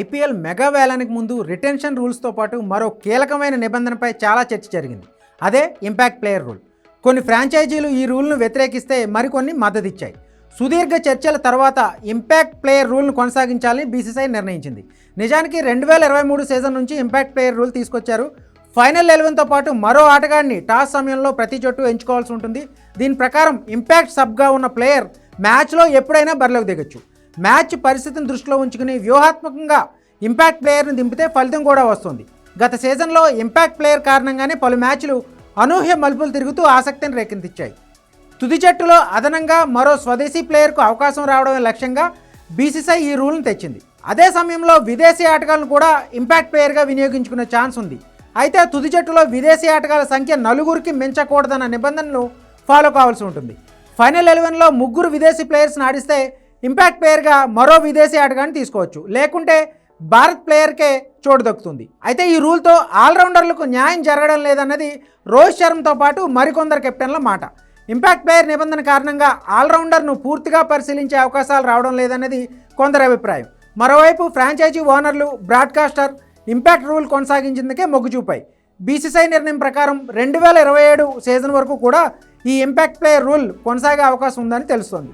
IPL mega వేలానికి ముందు retention రూల్స్తో పాటు మరో కీలకమైన నిబంధనపై చాలా చర్చ జరిగింది. అదే ఇంపాక్ట్ ప్లేయర్ రూల్. కొన్ని ఫ్రాంచైజీలు ఈ రూల్ను వ్యతిరేకిస్తే మరికొన్ని మద్దతిచ్చాయి. సుదీర్ఘ చర్చల తర్వాత ఇంపాక్ట్ ప్లేయర్ రూల్ను కొనసాగించాలని బీసీసీఐ నిర్ణయించింది. నిజానికి రెండు వేల ఇరవై మూడు సీజన్ నుంచి ఇంపాక్ట్ ప్లేయర్ రూల్ తీసుకొచ్చారు. ఫైనల్ ఎలెవెన్తో పాటు మరో ఆటగాడిని టాస్ సమయంలో ప్రతి జట్టు ఎంచుకోవాల్సి ఉంటుంది. దీని ప్రకారం ఇంపాక్ట్ సబ్గా ఉన్న ప్లేయర్ మ్యాచ్లో ఎప్పుడైనా బరిలోకి దిగొచ్చు. మ్యాచ్ పరిస్థితిని దృష్టిలో ఉంచుకుని వ్యూహాత్మకంగా ఇంపాక్ట్ ప్లేయర్ని దింపితే ఫలితం కూడా వస్తుంది. గత సీజన్లో ఇంపాక్ట్ ప్లేయర్ కారణంగానే పలు మ్యాచ్లు అనూహ్య మలుపులు తిరుగుతూ ఆసక్తిని రేకెత్తించాయి. తుది జట్టులో అదనంగా మరో స్వదేశీ ప్లేయర్కు అవకాశం రావడమే లక్ష్యంగా బీసీసీఐ ఈ రూల్ను తెచ్చింది. అదే సమయంలో విదేశీ ఆటగాళ్ళను కూడా ఇంపాక్ట్ ప్లేయర్గా వినియోగించుకునే ఛాన్స్ ఉంది. అయితే తుది జట్టులో విదేశీ ఆటగాళ్ళ సంఖ్య నలుగురికి మించకూడదన్న నిబంధనలు ఫాలో కావాల్సి ఉంటుంది. ఫైనల్ ఎలెవెన్లో ముగ్గురు విదేశీ ప్లేయర్స్ని ఆడిస్తే ఇంపాక్ట్ ప్లేయర్గా మరో విదేశీ ఆటగాన్ని తీసుకోవచ్చు. లేకుంటే భారత్ ప్లేయర్కే చోటు దక్కుతుంది. అయితే ఈ రూల్తో ఆల్రౌండర్లకు న్యాయం జరగడం లేదన్నది రోహిత్ శర్మతో పాటు మరికొందరు కెప్టెన్ల మాట. ఇంపాక్ట్ ప్లేయర్ నిబంధన కారణంగా ఆల్రౌండర్ను పూర్తిగా పరిశీలించే అవకాశాలు రావడం లేదన్నది కొందరి అభిప్రాయం. మరోవైపు ఫ్రాంచైజీ ఓనర్లు బ్రాడ్కాస్టర్ ఇంపాక్ట్ రూల్ కొనసాగించేందుకే మొగ్గు చూపాయి. బీసీసీఐ నిర్ణయం ప్రకారం రెండు వేల ఇరవై ఏడు సీజన్ వరకు కూడా ఈ ఇంపాక్ట్ ప్లేయర్ రూల్ కొనసాగే అవకాశం ఉందని తెలుస్తోంది.